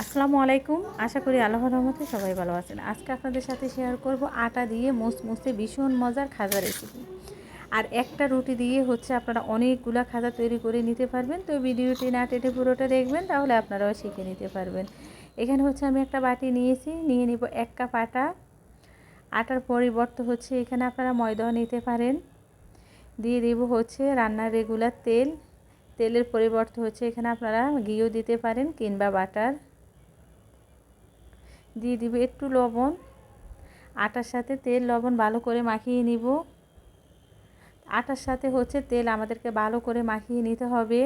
আসসালামু আলাইকুম। আশা করি আল্লাহর রহমতে সবাই ভালো আছেন। আজকে আপনাদের সাথে শেয়ার করব আটা দিয়ে মুসমুসে ভীষণ মজার খাজা রেসিপি আর একটা রুটি দিয়ে হচ্ছে আপনারা অনেকগুলা খাজা তৈরি করে নিতে পারবেন। তো ভিডিওটি না টেটে পুরোটা দেখবেন, তাহলে আপনারাও শিখে নিতে পারবেন। এখানে হচ্ছে আমি একটা বাটি নিয়েছি, নিয়ে নিব এক কাপ আটা। আটার পরিবর্তে হচ্ছে এখানে আপনারা ময়দাও নিতে পারেন। দিয়ে দেব হচ্ছে রান্নার রেগুলার তেল। তেলের পরিবর্তে হচ্ছে এখানে আপনারা ঘিও দিতে পারেন কিংবা বাটার দিয়ে দিব একটু লবণ, আটার সাথে তেল, লবণ ভালো করে মাখিয়ে নিব। আটার সাথে হচ্ছে তেল আমাদেরকে ভালো করে মাখিয়ে নিতে হবে।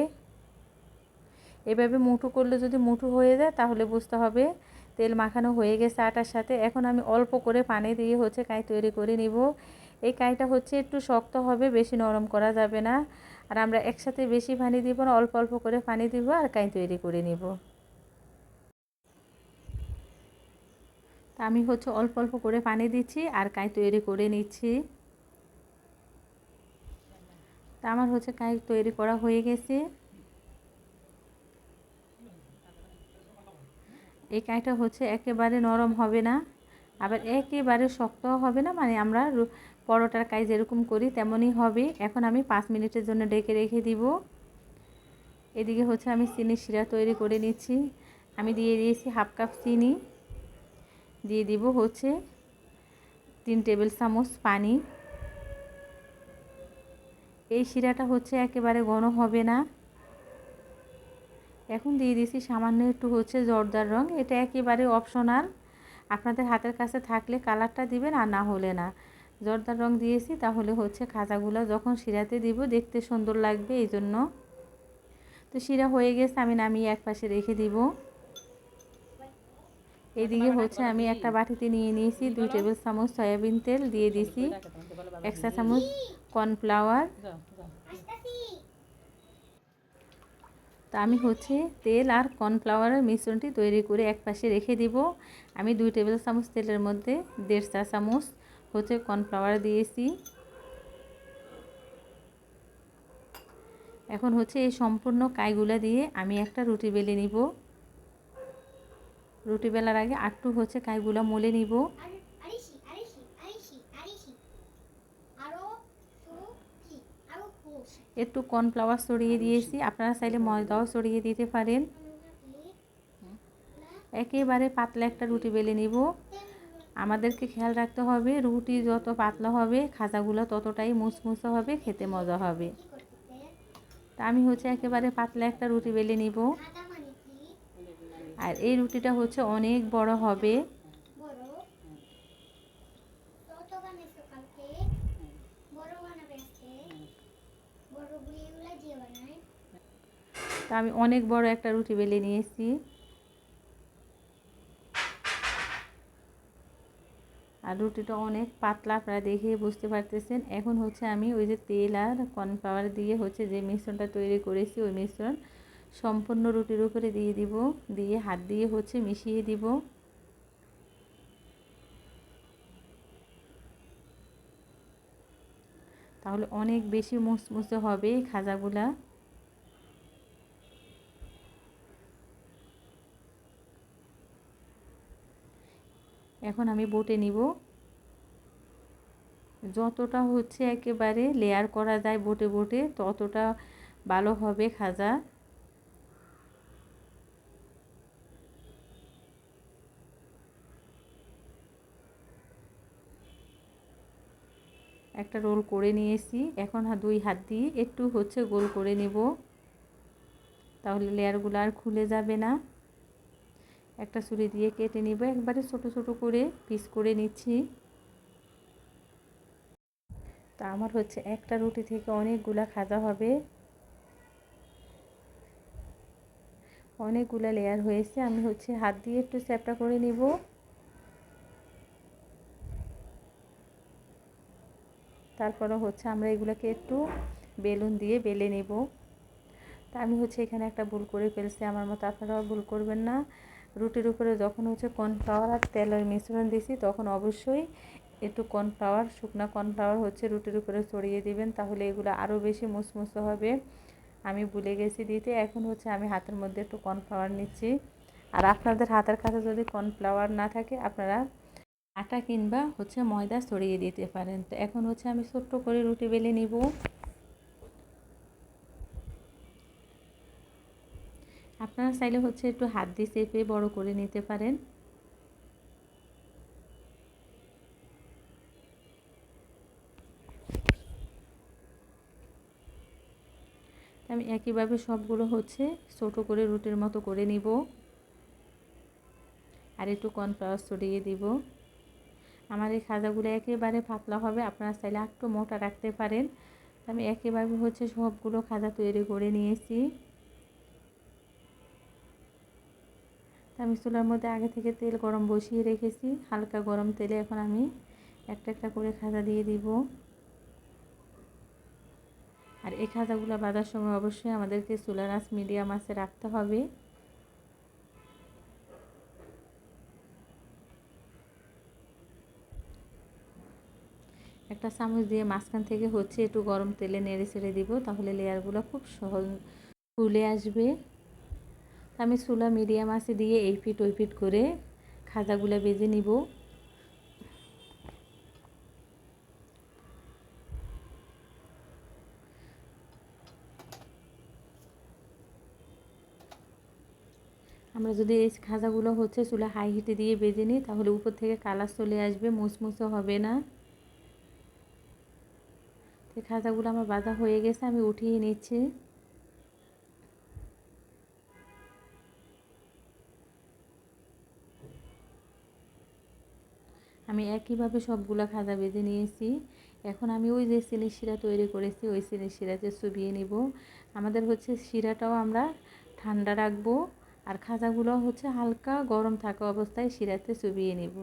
এভাবে মুঠু করলে যদি মুঠু হয়ে যায় তাহলে বুঝতে হবে তেল মাখানো হয়ে গেছে আটার সাথে। এখন আমি অল্প করে পানি দিয়ে হচ্ছে কাই তৈরি করে নিব। এই কাইটা হচ্ছে একটু শক্ত হবে, বেশি নরম করা যাবে না। আর আমরা একসাথে বেশি পানি দিব না, অল্প অল্প করে পানি দিব আর কাই তৈরি করে নিব। তা আমি হচ্ছে অল্প অল্প করে পানি দিচ্ছি আর কাই তৈরি করে নিচ্ছি। তা আমার হচ্ছে কাই তৈরি করা হয়ে গেছে। এই কাইটা হচ্ছে একেবারে নরম হবে না, আবার একেবারে শক্ত হবে না মানে আমরা পরোটার কাই যেরকম করি তেমনই হবে। এখন আমি পাঁচ মিনিটের জন্য ডেকে রেখে দিব। এদিকে হচ্ছে আমি চিনি শিরা তৈরি করে নিচ্ছি। আমি দিয়ে দিয়েছি হাফ কাপ চিনি। দিয়ে দিব হচ্ছে তিন টেবিল চামচ পানি। এই শিরাটা হচ্ছে একেবারে ঘন হবে না। এখন দিয়ে দিয়েছি সামান্য একটু হচ্ছে জর্দার রং। এটা একেবারে অপশনাল আপনাদের হাতের কাছে থাকলে কালারটা দিবেন আর না হলে না। জর্দার রং দিয়েছি, তাহলে হচ্ছে খাজাগুলো যখন শিরাতে দিব দেখতে সুন্দর লাগবে এই জন্য তো শিরা হয়ে গেছে, আমি নামিয়ে এক পাশে রেখে দিব। এইদিকে হচ্ছে আমি একটা বাটিতে নিয়ে নিয়েছি দুই টেবিল চামচ সয়াবিন তেল দিয়ে দিয়েছি এক চা চামচ কর্নফ্লাওয়ার। তা আমি হচ্ছে তেল আর কর্নফ্লাওয়ারের মিশ্রণটি তৈরি করে এক পাশে রেখে দিব। আমি দুই টেবিল চামচ তেলের মধ্যে দেড় চা চামচ হচ্ছে কর্নফ্লাওয়ার দিয়েছি। এখন হচ্ছে এই সম্পূর্ণ কাইগুলা দিয়ে আমি একটা রুটি বেলে নিব। রুটি বেলার আগে আটটু হচ্ছে কাইগুলো মলে নিব। একটু কর্নফ্লাওয়ার ছড়িয়ে দিয়েছি আপনারা চাইলে ময়দাও ছড়িয়ে দিতে পারেন। একেবারে পাতলা একটা রুটি বেলে নিব। আমাদেরকে খেয়াল রাখতে হবে রুটি যত পাতলা হবে খাজাগুলো ততটাই মুসমুসে হবে খেতে মজা হবে। তা আমি হচ্ছে একেবারে পাতলা একটা রুটি বেলে নিব। আর এই রুটিটা হচ্ছে অনেক বড় হবে। তা আমি অনেক বড় একটা রুটি বেলে নিয়েছি। আর রুটিটা অনেক পাতলা, আপনারা দেখে বুঝতে পারতেছেন। এখন হচ্ছে আমি ওই যে তেল আর কর্নফ্লাওয়ার দিয়ে হচ্ছে যে মিশ্রণটা তৈরি করেছি, ওই মিশ্রণ সম্পূর্ণ রুটির উপরে দিয়ে দিব। দিয়ে হাত দিয়ে হচ্ছে মিশিয়ে দিব। তাহলে অনেক বেশি মুসমুসে হবে খাজাগুলা। এখন আমি বটে নিব। যতটা হচ্ছে একেবারে লেয়ার করা যায় বটে বটে, ততটা ভালো হবে খাজা। একটা রোল করে নিয়েছি। এখন দুই হাত দিয়ে একটু হচ্ছে গোল করে নেব। তাহলে লেয়ারগুলো আর খুলে যাবে না। একটা ছুরি দিয়ে কেটে নিব। একবারে ছোট ছোট করে পিস করে নিচ্ছি। তা আমার হচ্ছে একটা রুটি থেকে অনেকগুলা খাজা হবে। অনেকগুলা লেয়ার হয়েছে। আমি হচ্ছে হাত দিয়ে একটু চ্যাপটা করে নিব। তারপরে হচ্ছে আমরা এগুলোকে একটু বেলুন দিয়ে বেলে নেব। তা আমি হচ্ছে এখানে একটা ভুল করে ফেলছি, আমার মতো আপনারাও ভুল করবেন না। রুটির উপরে যখন হচ্ছে কর্নফ্লাওয়ার আর তেলের মিশ্রণ দিছি, তখন অবশ্যই একটু কর্নফ্লাওয়ার শুকনা কর্নফ্লাওয়ার হচ্ছে রুটির উপরে ছড়িয়ে দিবেন, তাহলে এগুলো আরও বেশি মুসমুসে হবে। আমি ভুলে গেছি দিতে, এখন হচ্ছে আমি হাতের মধ্যে একটু কর্নফ্লাওয়ার নিচ্ছি। আর আপনাদের হাতের কাছে যদি কর্নফ্লাওয়ার না থাকে, আপনারা আটা কিংবা হচ্ছে ময়দা ছড়িয়ে দিতে পারেন। তো এখন হচ্ছে আমি ছোট্ট করে রুটি বেলে নিব। আপনারা চাইলে হচ্ছে একটু হাত দিয়ে চেপে বড় করে নিতে পারেন। আমি একইভাবে সবগুলো হচ্ছে ছোটো করে রুটির মতো করে নিব। আর একটু কর্নফ্লাওয়ার ছড়িয়ে দিব। আমার এই খাজাগুলো একেবারে পাতলা হবে, আপনারা চাইলে একটু মোটা রাখতে পারেন। আমি একেবারে হচ্ছে সবগুলো খাজা তৈরি করে নিয়েছি। আমি চুলার মধ্যে আগে থেকে তেল গরম বসিয়ে রেখেছি, হালকা গরম তেলে এখন আমি একটা একটা করে খাজা দিয়ে দিব। আর এই খাজাগুলো বাঁধার সময় অবশ্যই আমাদেরকে চুলার আঁচ মিডিয়াম আঁচে রাখতে হবে। একটা চামচ দিয়ে মাঝখান থেকে হচ্ছে একটু গরম তেলে নেড়ে ছেড়ে দিব, তাহলে লেয়ারগুলো খুব সহজ ফুলে আসবে। আমি চুলা মিডিয়াম আছে দিয়ে এই ফিট ওই ফিট করে খাজাগুলো বেজে নিব। আমরা যদি এই খাজাগুলো হচ্ছে চুলা হাই হিটে দিয়ে বেজে নিই, তাহলে উপর থেকে কালার চলে আসবে মুসমুসো হবে না। তো খাজাগুলো আমার বাঁধা হয়ে গেছে, আমি উঠিয়ে নিচ্ছি। আমি একইভাবে সবগুলো খাজা বেঁধে নিয়েছি। এখন আমি ওই যে চিনির শিরা তৈরি করেছি, ওই চিনির শিরাতে চুবিয়ে নিব। আমাদের হচ্ছে শিরাটাও আমরা ঠান্ডা রাখব আর খাজাগুলো হচ্ছে হালকা গরম থাকা অবস্থায় শিরাতে চুবিয়ে নিব।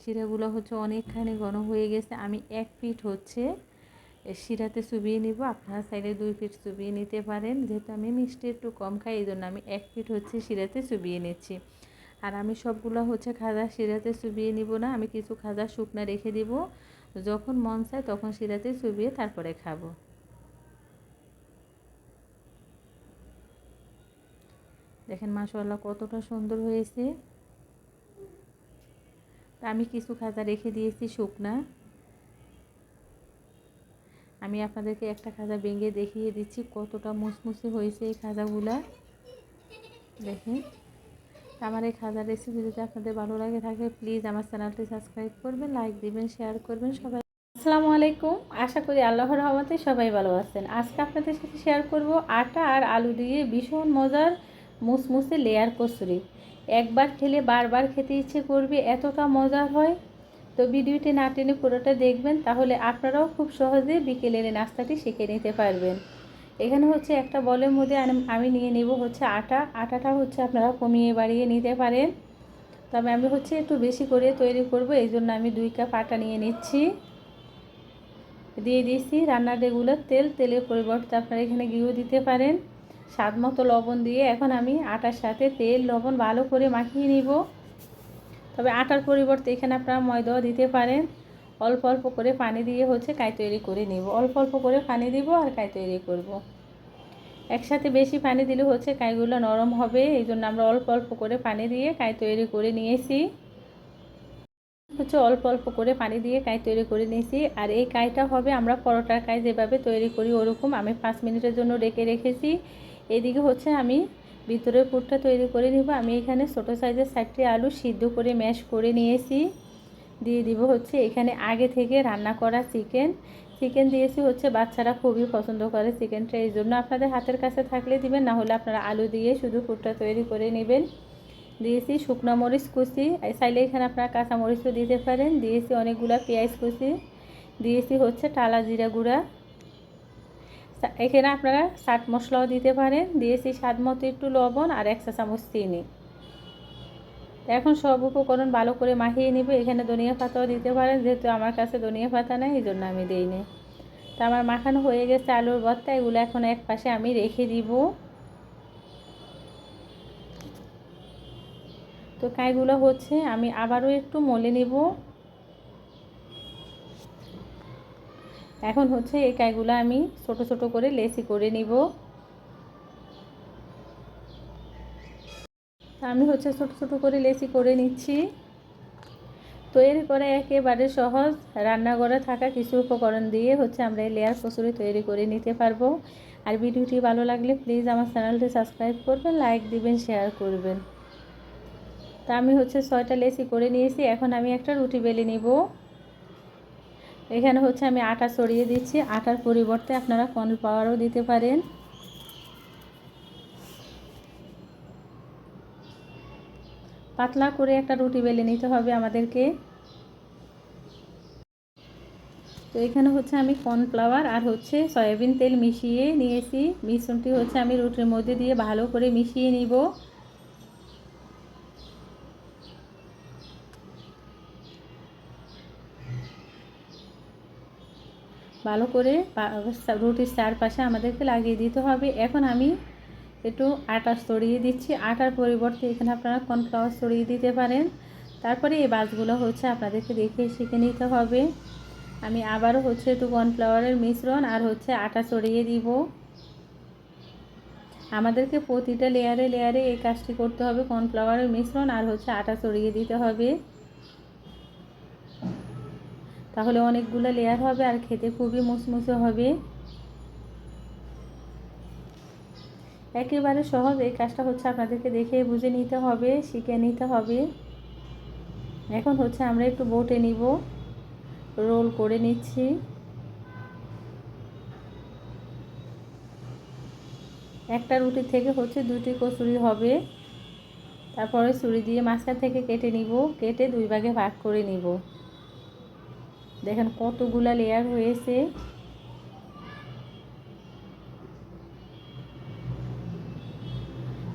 শিরাগুলো হচ্ছে অনেকখানি ঘন হয়ে গেছে, আমি এক পিঠ হচ্ছে শিরাতে চুবিয়ে নিব। আপনারা সাইডে দুই পিঠ চুবিয়ে নিতে পারেন। যেহেতু আমি মিষ্টি একটু কম খাই এই জন্য আমি এক পিঠ হচ্ছে শিরাতে চুবিয়ে নিচ্ছি। আর আমি সবগুলো হচ্ছে খাজা শিরাতে চুবিয়ে নিব না, আমি কিছু খাজা শুকনা রেখে দিব। যখন মন চায় তখন শিরাতে চুবিয়ে তারপরে খাব। দেখেন মাশাল্লাহ কতটা সুন্দর হয়েছে। আমি কিছু খাজা রেখে দিয়েছি শুকনা। আমি আপনাদেরকে একটা খাজা ভেঙে দেখিয়ে দিচ্ছি, কতটা মুসমুসে হয়েছে এই খাজাগুলা। দেখেন, আমার এই খাজার রেসিপি যদি আপনাদের ভালো লাগে থাকে প্লিজ আমার চ্যানেলটি সাবস্ক্রাইব করবেন লাইক দিবেন শেয়ার করবেন, সবাই আসসালামু আলাইকুম। আশা করি আল্লাহর রহমতে সবাই ভালো আছেন। আজকে আপনাদের সাথে শেয়ার করব আটা আর আলু দিয়ে ভীষণ মজার মুসমুসে লেয়ার কচুরি একবার খেলে বারবার খেতে ইচ্ছে করবে, এতটা মজার হয়। তো ভিডিওটি না টেনে পুরোটা দেখবেন, তাহলে আপনারাও খুব সহজে বিকেলের নাস্তাটি শিখে নিতে পারবেন। এখানে হচ্ছে একটা বলের মধ্যে আমি নিয়ে নেব হচ্ছে আটা। আটাটা হচ্ছে আপনারা কমিয়ে বাড়িয়ে নিতে পারেন। তবে আমি হচ্ছে একটু বেশি করে তৈরি করব, এই জন্য আমি দুই কাপ আটা নিয়ে নিচ্ছি। দিয়ে দিয়েছি রান্নার রেগুলার তেল। তেলের পরিবর্তে আপনারা এখানে ঘিও দিতে পারেন। স্বাদ মতো লবণ দিয়ে এখন আমি আটার সাথে তেল, লবণ ভালো করে মাখিয়ে নিব। তবে আটার পরিবর্তে এখানে আপনারা ময়দাও দিতে পারেন। অল্প অল্প করে পানি দিয়ে হচ্ছে কাই তৈরি করে নিব। অল্প অল্প করে পানি দিব আর কাই তৈরি করব। একসাথে বেশি পানি দিলে হচ্ছে কাইগুলো নরম হবে। এই জন্য আমরা অল্প অল্প করে পানি দিয়ে কাই তৈরি করে নিয়েছি। হচ্ছে অল্প অল্প করে পানি দিয়ে কাই তৈরি করে নিয়েছি। আর এই কাইটা হবে আমরা পরোটার কাই যেভাবে তৈরি করি ওরকম আমি পাঁচ মিনিটের জন্য রেখে রেখেছি। এদিকে হচ্ছে আমি ভিতরের পুরটা তৈরি করে নিব। আমি এখানে ছোটো সাইজের চারটি আলু সিদ্ধ করে ম্যাশ করে নিয়েছি। দিয়ে দিব হচ্ছে এখানে আগে থেকে রান্না করা চিকেন। চিকেন দিয়েছি হচ্ছে বাচ্চারা খুবই পছন্দ করে চিকেনটা। এই জন্য আপনাদের হাতের কাছে থাকলে দিবেন, না হলে আপনারা আলু দিয়ে শুধু পুরটা তৈরি করে নেবেন। দিয়েছি শুকনো মরিচ কুচি। চাইলে এখানে আপনারা কাঁচা মরিচও দিতে পারেন। দিয়েছি অনেকগুলো পেঁয়াজ কুচি। দিয়েছি হচ্ছে টালা জিরা গুঁড়া। এখানে আপনারা চাট মশলাও দিতে পারেন। দিয়েছি স্বাদ মতো একটু লবণ আর এক চা চামচ চিনি। এখন সব উপকরণ ভালো করে মাখিয়ে নিব। এখানে ধনিয়া পাতাও দিতে পারেন। যেহেতু আমার কাছে ধনিয়া পাতা নেই এই জন্য আমি দিইনি। তো আমার মাখানো হয়ে গেছে আলুর ভর্তা। এগুলো এখন এক পাশে আমি রেখে দিব। তো কাইগুলো হচ্ছে, আমি আবারও একটু মলে নিব। এখন হচ্ছে এই কাইগুলো আমি ছোট ছোট করে লেসি করে নিব। আমি হচ্ছে ছোটো ছোটো করে লেসি করে নিচ্ছি। তৈরি করে একেবারে সহজ রান্নাঘরে থাকা কিছু উপকরণ দিয়ে হচ্ছে আমরা এই লেয়ার কচুরি তৈরি করে নিতে পারব। আর ভিডিওটি ভালো লাগলে প্লিজ আমার চ্যানেলটি সাবস্ক্রাইব করবেন, লাইক দিবেন, শেয়ার করবেন। তা আমি হচ্ছে ছয়টা লেসি করে নিয়েছি, এখন আমি একটা রুটি বেলে নিব। এখানে হচ্ছে আমি আটা ছড়িয়ে দিচ্ছি। আটার পরিবর্তে আপনারা কর্নফ্লাওয়ারও দিতে পারেন। পাতলা করে একটা রুটি বেলে নিতে হবে আমাদেরকে। তো এখানে হচ্ছে আমি কর্নফ্লাওয়ার আর হচ্ছে সয়াবিন তেল মিশিয়ে নিয়েছি। মিশ্রণটি হচ্ছে আমি রুটির মধ্যে দিয়ে ভালো করে মিশিয়ে নিব। ভালো করে রুটির চারপাশে আমাদেরকে লাগিয়ে দিতে হবে। এখন আমি একটু আটা ছড়িয়ে দিচ্ছি। আটার পরিবর্তে এখানে আপনারা কর্নফ্লাওয়ার ছড়িয়ে দিতে পারেন। তারপরে এই বাসগুলো হচ্ছে আপনাদেরকে দেখে শিখে নিতে হবে। আমি আবারও হচ্ছে একটু কর্নফ্লাওয়ারের মিশ্রণ আর হচ্ছে আটা ছড়িয়ে দিব। আমাদেরকে প্রতিটা লেয়ারে লেয়ারে এই কাজটি করতে হবে। কর্নফ্লাওয়ারের মিশ্রণ আর হচ্ছে আটা ছড়িয়ে দিতে হবে। তাহলে অনেকগুলো লেয়ার হবে আর খেতে খুবই মুসমুসে হবে। একেবারে সহজ, এই কাজটা হচ্ছে আপনাদেরকে দেখে বুঝে নিতে হবে, শিখে নিতে হবে। এখন হচ্ছে আমরা একটু বোটে নিব। রোল করে নিচ্ছি। একটা রুটি থেকে হচ্ছে দুটি কচুরি হবে। তারপরে ছুরি দিয়ে মাঝখান থেকে কেটে নিব, কেটে দুই ভাগে ভাগ করে নিব। দেখেন কতগুলা লেয়ার হয়েছে।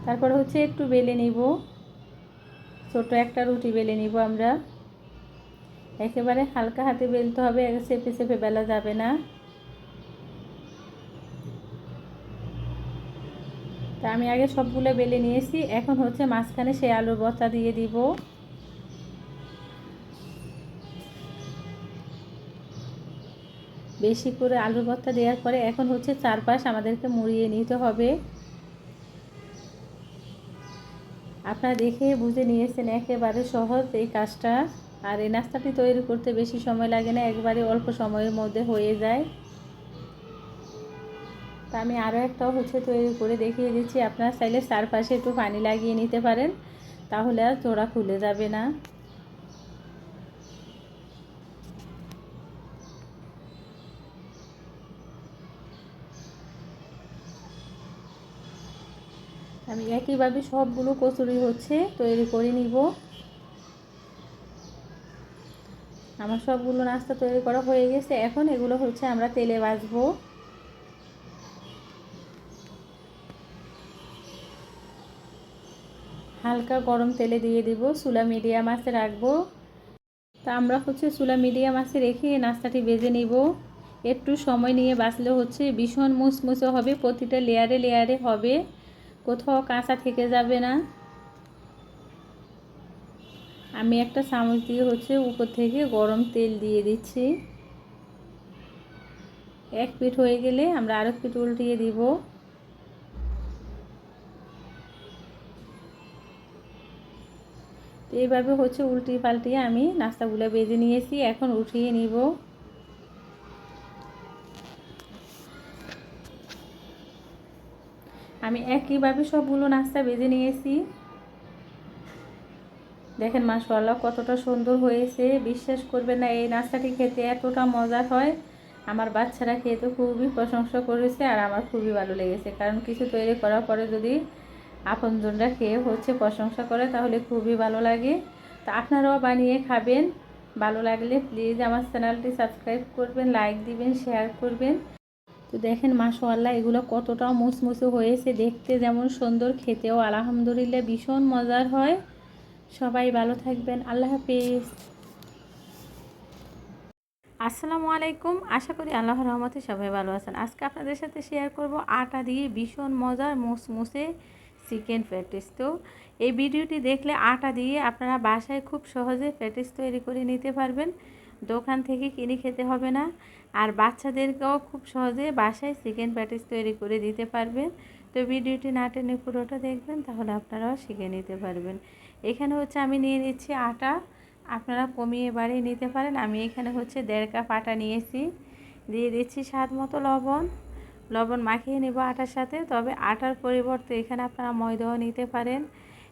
তারপর হচ্ছে একটু বেলে নিব। ছোট একটা রুটি বেলে নিব আমরা। একেবারে হালকা হাতে বেলতে হবে চেপে চেপে বেলা যাবে না। তা আমি আগে সবগুলো বেলে নিয়েছি, এখন হচ্ছে মাঝখানে সে আলুর বস্তা দিয়ে দিব। বেশি করে আলুর ভর্তা দেওয়ার পরে এখন হচ্ছে চারপাশ আমাদেরকে মুড়িয়ে নিতে হবে। আপনারা দেখে বুঝে নিয়েছেন, একেবারে সহজ এই কাজটা। আর এই নাস্তাটি তৈরি করতে বেশি সময় লাগে না, একবারে অল্প সময়ের মধ্যে হয়ে যায়। তা আমি আরও একটাও হচ্ছে তৈরি করে দেখিয়ে দিচ্ছি। আপনারা চাইলে চারপাশে একটু পানি লাগিয়ে নিতে পারেন, তাহলে আর চোড়া খুলে যাবে না। একইভাবে সবগুলো কচুরি হচ্ছে, তৈরি করে নিব। আমার সবগুলো নাস্তা তৈরি করা হয়ে গেছে। এখন এগুলো হচ্ছে আমরা তেলে ভাজবো। হালকা গরম তেলে দিয়ে দিব। চুলা মিডিয়াম আছে রাখব। তা আমরা হচ্ছে চুলা মিডিয়াম আছে রেখে নাস্তাটি বেজে নিব। একটু সময় নিয়ে বাঁচলে হচ্ছে ভীষণ মুসমুসে হবে, প্রতিটা লেয়ারে লেয়ারে হবে। কোথাও কাঁচা থেকে যাবে না। আমি একটা চামচ দিয়ে হচ্ছে উপর থেকে গরম তেল দিয়ে দিচ্ছি। এক পিঠ হয়ে গেলে আমরা আরেক পিঠ উল্টিয়ে দিব। এইভাবে হচ্ছে উল্টিয়ে পাল্টিয়ে আমি নাস্তাগুলো বেজে নিয়েছি, এখন উঠিয়ে নিব। আমি একইভাবে সবগুলো নাস্তা বেজে নিয়েছি। দেখেন মাশাল্লাহ কতটা সুন্দর হয়েছে। বিশ্বাস করবে না, এই নাস্তাটি খেতে এতটা মজার হয়। আমার বাচ্চারা খেয়ে তো খুবই প্রশংসা করেছে আর আমার খুবই ভালো লেগেছে। কারণ কিছু তৈরি করার পরে যদি আপনজনরা খেয়ে হচ্ছে প্রশংসা করে, তাহলে খুবই ভালো লাগে। তা আপনারাও বানিয়ে খাবেন। ভালো লাগলে প্লিজ আমার চ্যানেলটি সাবস্ক্রাইব করবেন, লাইক দিবেন, শেয়ার করবেন। তো দেখেন মাশাল্লাহ এগুলো কতটা মুসমুসে হয়েছে দেখতে, যেমন সুন্দর, খেতেও আলহামদুলিল্লাহ ভীষণ মজার হয়। সবাই ভালো থাকবেন, আল্লাহ হাফিজ। আসসালামু আলাইকুম, আশা করি আল্লাহর রহমতে সবাই ভালো আছেন। আজকে আপনাদের সাথে শেয়ার করব আটা দিয়ে ভীষণ মজার, মুসমুসে চিকেন প্যাটিস তো এই ভিডিওটি দেখলে আটা দিয়ে আপনারা বাসায় খুব সহজে প্যাটিস তৈরি করে নিতে পারবেন। দোকান থেকে কিনে খেতে হবে না। আর বাচ্চাদেরকেও খুব সহজে বাসায় চিকেন প্যাটিস তৈরি করে দিতে পারবেন। তো ভিডিওটি না টেনে পুরোটা দেখবেন, তাহলে আপনারাও শিখে নিতে পারবেন। এখানে হচ্ছে আমি নিয়ে নিচ্ছি আটা। আপনারা কমিয়ে বাড়িয়ে নিতে পারেন। আমি এখানে হচ্ছে দেড় কাপ আটা নিয়েছি। দিয়ে দিচ্ছি স্বাদ মতো লবণ। লবণ মাখিয়ে নেব আটার সাথে। তবে আটার পরিবর্তে এখানে আপনারা ময়দাও নিতে পারেন।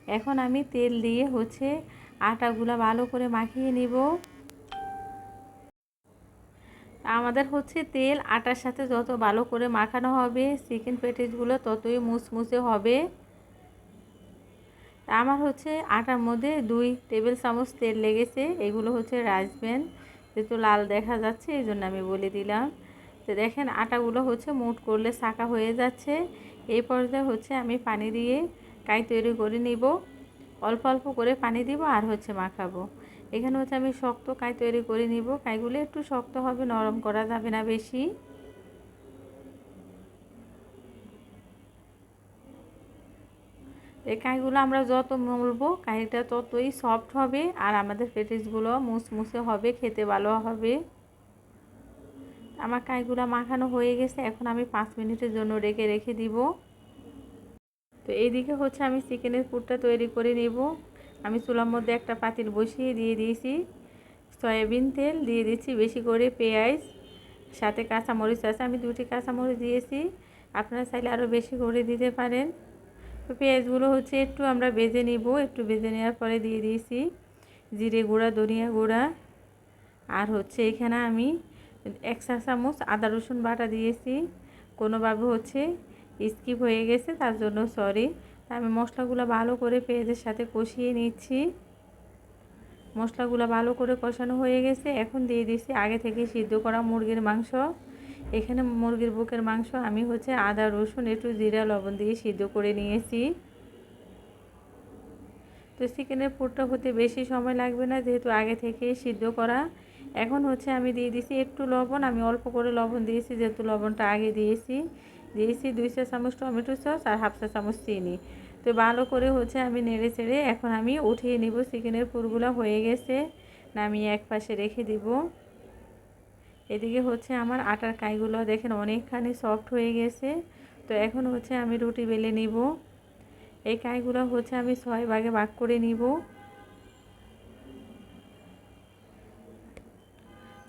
এখন আমি তেল দিয়ে হচ্ছে আটাগুলো ভালো করে মাখিয়ে নিব। আমাদের হচ্ছে তেল, আটার সাথে যত ভালো করে মাখানো হবে চিকেন পেটিসগুলো ততই মুসমুসে হবে। আমার হচ্ছে আটার মধ্যে দুই টেবিল চামচ তেল লেগেছে, এগুলো হচ্ছে রাইসবেন যেহেতু লাল দেখা যাচ্ছে, এই জন্য আমি বলে দিলাম। তো দেখেন, আটাগুলো হচ্ছে মুট করলে শাঁকা হয়ে যাচ্ছে। এই পর্যায়ে হচ্ছে আমি পানি দিয়ে কাই তৈরি করে নিব। অল্প অল্প করে পানি দিব আর হচ্ছে মাখাবো। এখানে হচ্ছে আমি শক্ত কাই তৈরি করে নিব। কাইগুলো একটু শক্ত হবে নরম করা যাবে না বেশি। এই কাইগুলো আমরা যত মলবো, কাইটা ততই সফট হবে আর আমাদের পেটিসগুলো মুসমুসে হবে, খেতে ভালো হবে। আমার কাইগুলো মাখানো হয়ে গেছে, এখন আমি পাঁচ মিনিটের জন্য রেখে রেখে দিব। তো এইদিকে হচ্ছে আমি চিকেনের পুরটা তৈরি করে নেব। আমি চুলার মধ্যে একটা পাতিল বসিয়ে দিয়ে দিয়েছি। সয়াবিন তেল দিয়ে দিচ্ছি, বেশি করে পেঁয়াজ, সাথে কাঁচামরিচ আছে। আমি দুটি কাঁচামরিচ দিয়েছি, আপনারা চাইলে আরও বেশি করে দিতে পারেন। তো পেঁয়াজগুলো হচ্ছে একটু আমরা বেজে নিব, একটু বেজে নেওয়ার পরে দিয়ে দিয়েছি। জিরে গুঁড়া, ধনিয়া গুঁড়া, আর হচ্ছে এখানে আমি এক চা চামচ আদা রসুন বাটা দিয়েছি। কোনোভাবে হচ্ছে স্কিপ হয়ে গেছে, তার জন্য সরি আমি মশলাগুলো ভালো করে পেঁয়াজের সাথে কষিয়ে নিচ্ছি। মশলাগুলো ভালো করে কষানো হয়ে গেছে। এখন দিয়ে দিচ্ছি আগে থেকে সিদ্ধ করা মুরগির মাংস। এখানে মুরগির বুকের মাংস আমি হচ্ছে আদা, রসুন, একটু জিরা, লবণ দিয়ে সিদ্ধ করে নিয়েছি। তো চিকেনের পুরটা হতে বেশি সময় লাগবে না, যেহেতু আগে থেকে সিদ্ধ করা। এখন হচ্ছে আমি দিয়ে দিয়েছি একটু লবণ। আমি অল্প করে লবণ দিয়েছি, যেহেতু লবণটা আগে দিয়েছি। দিয়েছি দুই চা চামচ টমেটো সস আর হাফ চা চামচ চিনি। তো ভালো করে হচ্ছে আমি নেড়ে চেড়ে এখন আমি উঠিয়ে নিব। চিকেনের পুরগুলো হয়ে গেছে, নামিয়ে এক পাশে রেখে দিব। এদিকে হচ্ছে আমার আটার কাইগুলো দেখেন অনেকখানি সফট হয়ে গেছে। তো এখন হচ্ছে আমি রুটি বেলে নিব। এই কাইগুলো হচ্ছে আমি ছয় ভাগে ভাগ করে নিব।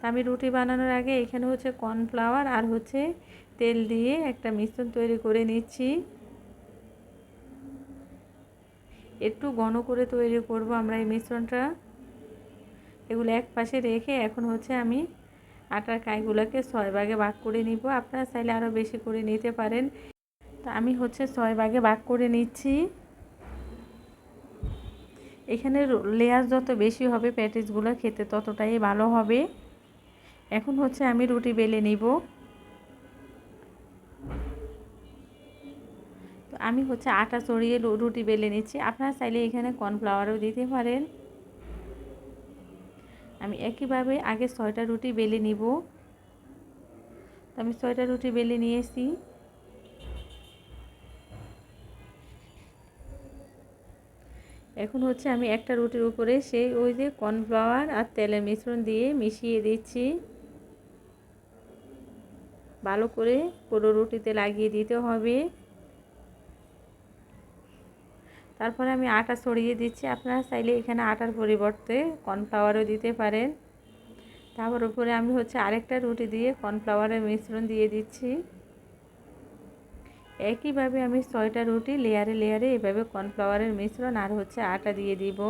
আমি রুটি বানানোর আগে এখানে হচ্ছে কর্নফ্লাওয়ার আর হচ্ছে তেল দিয়ে একটা মিশ্রণ তৈরি করে নিচ্ছি। একটু ঘন করে তৈরি করব আমরা এই মিশ্রণটা। এগুলো এক পাশে রেখে এখন হচ্ছে আমি আটার কাইগুলোকে ছয় ভাগে ভাগ করে নিব। আপনারা চাইলে আরও বেশি করে নিতে পারেন। তো আমি হচ্ছে ছয় ভাগে ভাগ করে নিচ্ছি। এখানে লেয়ার যত বেশি হবে, প্যাটিসগুলো খেতে ততটাই ভালো হবে। এখন হচ্ছে আমি রুটি বেলে নিব। তো আমি হচ্ছে আটা চড়িয়ে রুটি বেলে নিচ্ছি। আপনারা চাইলে এখানে কর্নফ্লাওয়ারও দিতে পারেন। আমি একইভাবে আগে ছয়টা রুটি বেলে নিব। তো আমি ছয়টা রুটি বেলে নিয়েছি। এখন হচ্ছে আমি একটা রুটির উপরে সেই ওই যে কর্নফ্লাওয়ার আর তেলের মিশ্রণ দিয়ে মিশিয়ে দিচ্ছি। ভালো করে পুরো রুটিতে লাগিয়ে দিতে হবে। তারপরে আমি আটা ছড়িয়ে দিচ্ছি। আপনারা চাইলে এখানে আটার পরিবর্তে কর্নফ্লাওয়ারও দিতে পারেন। তারপর উপরে আমি হচ্ছে আরেকটা রুটি দিয়ে কর্নফ্লাওয়ারের মিশ্রণ দিয়ে দিচ্ছি। একইভাবে আমি ছয়টা রুটি লেয়ারে লেয়ারে এভাবে কর্নফ্লাওয়ারের মিশ্রণ আর হচ্ছে আটা দিয়ে দিব।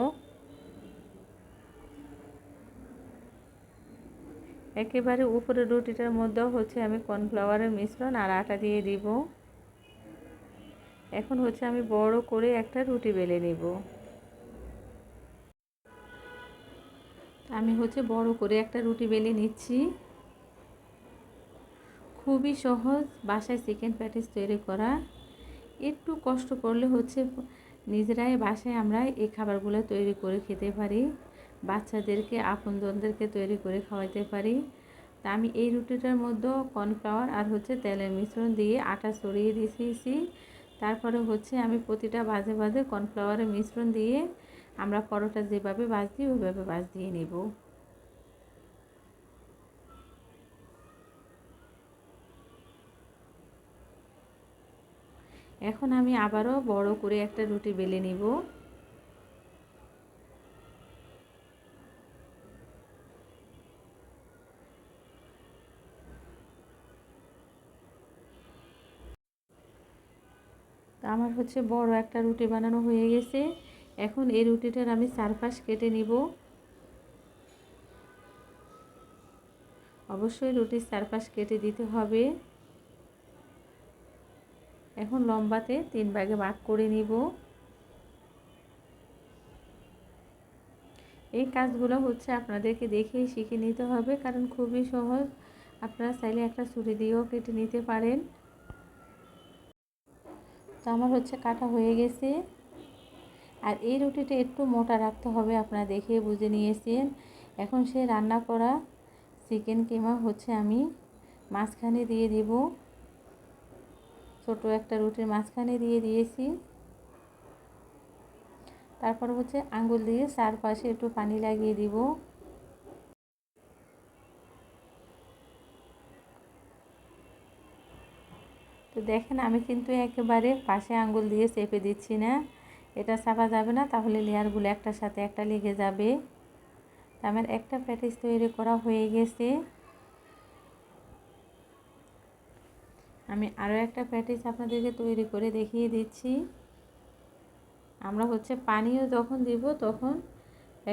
একেবারে উপরে রুটিটার মধ্যেও হচ্ছে আমি কর্নফ্লাওয়ারের মিশ্রণ আর আটা দিয়ে দিব। এখন হচ্ছে আমি বড় করে একটা রুটি বেলে নেব। আমি হচ্ছে বড় করে একটা রুটি বেলে নিচ্ছি। খুবই সহজ বাসায় চিকেন প্যাটিস তৈরি করা। একটু কষ্ট করলে হচ্ছে নিজেরাই বাসায় আমরা এই খাবারগুলো তৈরি করে খেতে পারি। বাচ্চাদেরকে, আপনজনদেরকে তৈরি করে খাওয়াইতে পারি। তা আমি এই রুটিটার মধ্যে কর্নফ্লাওয়ার আর হচ্ছে তেলের মিশ্রণ দিয়ে আটা ছড়িয়ে দিয়েছি। তারপরে হচ্ছে আমি প্রতিটা বাজে বাজে কর্নফ্লাওয়ারের মিশ্রণ দিয়ে আমরা পরোটা যেভাবে বাজ দিই ওইভাবে বাজ দিয়ে নেব। এখন আমি আবারও বড় করে একটা রুটি বেলে নিব তো আমার হচ্ছে বড় একটা রুটি বানানো হয়ে গেছে। এখন এই রুটিটার আমি চারপাশ কেটে নিব। অবশ্যই রুটির চারপাশ কেটে দিতে হবে। এখন লম্বাতে তিন ভাগে ভাগ করে নিব। এই কাজগুলো হচ্ছে আপনাদেরকে দেখেই শিখে নিতে হবে, কারণ খুবই সহজ। আপনারা চাইলে একটা ছুরি দিয়েও কেটে নিতে পারেন। তো আমার হচ্ছে কাটা হয়ে গেছে। আর এই রুটিটা একটু মোটা রাখতে হবে, আপনারা দেখে বুঝে নিয়েছেন। এখন সে রান্না করা চিকেন কিমা হচ্ছে আমি মাঝখানে দিয়ে দিব। ছোট একটা রুটির মাঝখানে দিয়ে দিয়েছি। তারপর হচ্ছে আঙ্গুল দিয়ে চারপাশে একটু পানি লাগিয়ে দিব। তো দেখেন, আমি কিন্তু একেবারে পাশে আঙ্গুল দিয়ে চেপে দিচ্ছি না। এটা চাপা যাবে না, তাহলে লেয়ারগুলো একটার সাথে একটা লেগে যাবে। আমার একটা প্যাটিস তৈরি করা হয়ে গেছে। আমি আরও একটা প্যাটিস আপনাদেরকে তৈরি করে দেখিয়ে দিচ্ছি। আমরা হচ্ছে পানিও যখন দিব, তখন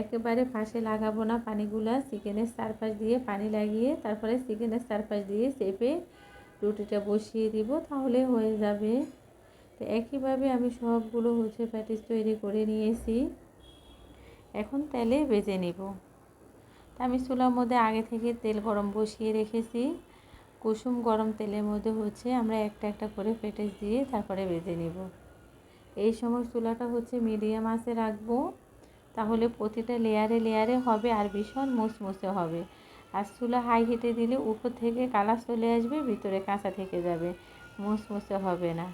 একেবারে ফাঁসে লাগাবো না পানিগুলা। চিকেনের চারপাশ দিয়ে পানি লাগিয়ে, তারপরে চিকেনের চারপাশ দিয়ে চেপে রুটিটা বসিয়ে দিব, তাহলে হয়ে যাবে। তো একইভাবে আমি সবগুলো হচ্ছে প্যাটিস তৈরি করে নিয়েছি। এখন তেলে বেজে নিব। তা আমি চুলার মধ্যে আগে থেকে তেল গরম বসিয়ে রেখেছি। কুসুম গরম তেলের মধ্যে হচ্ছে আমরা একটা একটা করে পেটেস দিয়ে তারপরে বেজে নিব। এই সময় চুলাটা হচ্ছে মিডিয়াম আঁচে রাখব, তাহলে প্রতিটা লেয়ারে লেয়ারে হবে আর ভীষণ মুসমুসে হবে। আর চুলা হাই হিটে দিলে উপর থেকে কালার চলে আসবে, ভিতরে কাঁচা থেকে যাবে। মুসমুসে হবে না।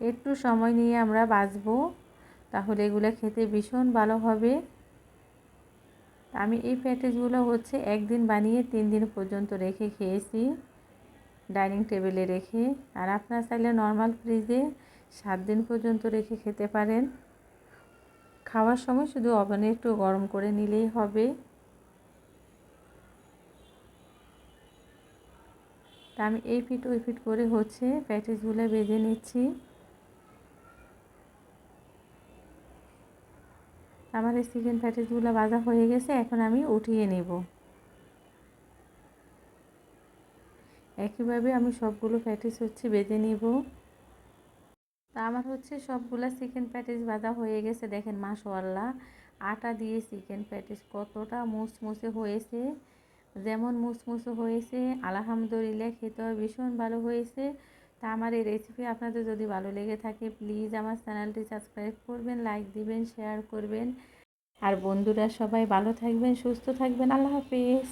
একটু সময় নিয়ে আমরা বাজবো, তাহলে এগুলো খেতে ভীষণ ভালো হবে। আমি এই প্যাকেজগুলো হচ্ছে একদিন বানিয়ে তিন দিন পর্যন্ত রেখে খেয়েছি, ডাইনিং টেবিলে রেখে। আর আপনার চাইলে নর্মাল ফ্রিজে সাত দিন পর্যন্ত রেখে খেতে পারেন। খাওয়ার সময় শুধু ওভেনে একটু গরম করে নিলেই হবে। তা আমি এই ফিট, ওই ফিট করে হচ্ছে প্যাটিসগুলো বেজে নিচ্ছি। আমার এই চিকেন প্যাটিসগুলো ভাজা হয়ে গেছে, এখন আমি উঠিয়ে নেব। একইভাবে আমি সবগুলো প্যাটিস হচ্ছে বেজে নিব। তা আমার হচ্ছে সবগুলা চিকেন প্যাটিস ভাজা হয়ে গেছে, দেখেন মাশাল্লাহ আটা দিয়ে চিকেন প্যাটিস কতটা মুসমুসে হয়েছে। যেমন মুসমুসে হয়েছে, আলহামদুলিল্লাহ খেতে ভীষণ ভালো হয়েছে। তা আমার এই রেসিপি আপনাদের যদি ভালো লেগে থাকে প্লিজ আমার চ্যানেলটি সাবস্ক্রাইব করবেন লাইক দিবেন শেয়ার করবেন। আর বন্ধুরা সবাই ভালো থাকবেন, সুস্থ থাকবেন, আল্লাহ হাফিজ।